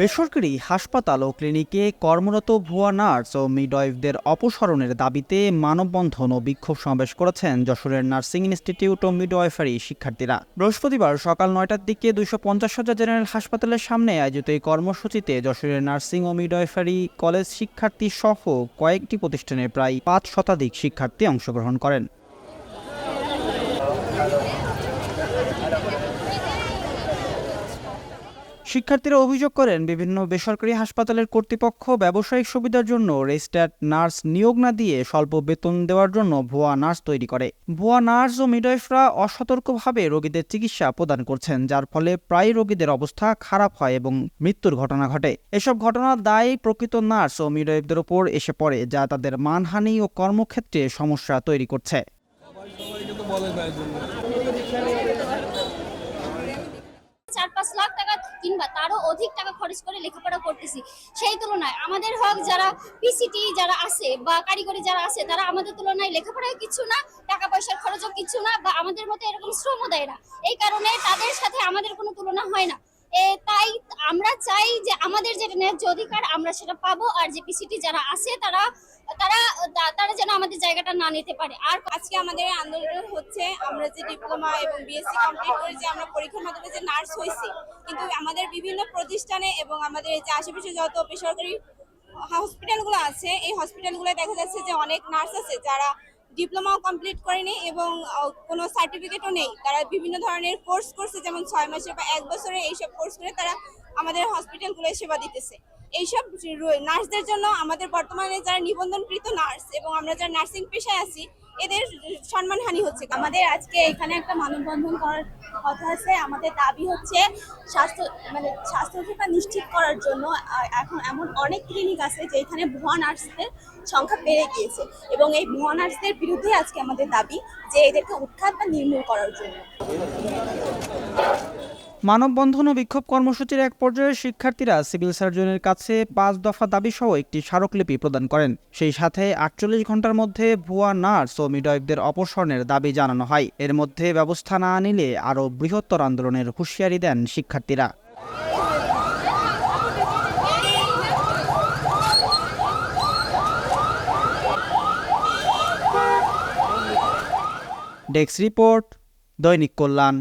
বেসরকারি হাসপাতাল ও ক্লিনিকে কর্মরত ভুয়া নার্স ও মিডওয়াইফদের অপসারণের দাবিতে মানববন্ধন ও বিক্ষোভ সমাবেশ করেছেন যশোরের নার্সিং ইনস্টিটিউট ও মিডওয়াইফারি শিক্ষার্থীরা। বৃহস্পতিবার সকাল নয়টার দিকে দুইশো পঞ্চাশ হাজার জেনারেল হাসপাতালের সামনে আয়োজিত এই কর্মসূচিতে যশোরের নার্সিং ও মিডওয়াইফারি কলেজ শিক্ষার্থী সহ কয়েকটি প্রতিষ্ঠানের প্রায় পাঁচ শতাধিক শিক্ষার্থী অংশগ্রহণ করেন। শিক্ষার্থীরা অভিযোগ করেন, বিভিন্ন বেসরকারি হাসপাতালের কর্তৃপক্ষ ব্যবসায়িক সুবিধার জন্য রেজিস্টার্ড নার্স নিয়োগ না দিয়ে স্বল্প বেতন দেওয়ার জন্য ভুয়া নার্স তৈরি করে। ভুয়া নার্স ও মিডওয়াইফরা অসতর্কভাবে রোগীদের চিকিৎসা প্রদান করছেন, যার ফলে প্রায় রোগীদের অবস্থা খারাপ হয় এবং মৃত্যুর ঘটনা ঘটে। এসব ঘটনার দায় প্রকৃত নার্স ও মিডওয়াইফদের ওপর এসে পড়ে, যা তাদের মানহানি ও কর্মক্ষেত্রে সমস্যা তৈরি করছে। অধিক টাকা খরচ করে লেখাপড়া করতেছি, সেই তুলনায় আমাদের হক যারা পিসিটি যারা আছে বা কারিগরি যারা আছে, তারা আমাদের তুলনায় লেখাপড়ায় কিছু না, টাকা পয়সার খরচও কিছু না বা আমাদের মতো এরকম শ্রমও দেয় না। এই কারণে তাদের সাথে আমাদের কোনো তুলনা হয় না। তাই আমরা চাই যে আমাদের যেটা ন্যায্য অধিকার আমরা সেটা পাবো, আর যে পিসিটি যারা আছে তারা তারা তারা যেন আমাদের জায়গাটা না নিতে পারে। আর আজকে আমাদের আন্দোলন হচ্ছে, আমরা যে ডিপ্লোমা এবং বিএসসি কমপ্লিট করে যে আমরা পরীক্ষার মাধ্যমে যে নার্স হয়েছি কিন্তু আমাদের বিভিন্ন প্রতিষ্ঠানে এবং আমাদের যে আশেপাশে যত বেসরকারি হসপিটালগুলো আছে, এই হসপিটালগুলো দেখা যাচ্ছে যে অনেক নার্স আছে যারা ডিপ্লোমাও কমপ্লিট করেনি এবং কোনো সার্টিফিকেটও নেই। তারা বিভিন্ন ধরনের কোর্স করছে, যেমন ছয় মাসে বা এক বছরে এইসব কোর্স করে তারা আমাদের হসপিটালগুলোয় সেবা দিতেছে। এইসব নার্সদের জন্য আমাদের বর্তমানে যারা নিবন্ধনকৃত নার্স এবং আমরা যারা নার্সিং পেশায় আছি এদের সম্মানহানি হচ্ছে। আমাদের আজকে এখানে একটা মানববন্ধন করার কথা আছে। আমাদের দাবি হচ্ছে স্বাস্থ্য মানে স্বাস্থ্যসেবা নিশ্চিত করার জন্য এখন এমন অনেক ক্লিনিক আছে যেখানে ভুয়া নার্সদের সংখ্যা বেড়ে গিয়েছে এবং এই ভুয়া নার্সদের বিরুদ্ধে আজকে আমাদের দাবি যে এদেরকে উৎখাত বা নির্মূল করার জন্য। মানববন্ধন ও বিক্ষোভ কর্মসূচির এক পর্যায়ে শিক্ষার্থীরা সিভিল সার্জনের কাছে পাঁচ দফা দাবি সহ একটি স্মারকলিপি প্রদান করেন। সেই সাথে আটচল্লিশ ঘণ্টার মধ্যে ভুয়া নার্স ও মিডওয়াইফদের অপসারণের দাবি জানানো হয়। এর মধ্যে ব্যবস্থা না নিলে আরও বৃহত্তর আন্দোলনের হুঁশিয়ারি দেন শিক্ষার্থীরা। ডেস্ক রিপোর্ট, দৈনিক কল্যাণ।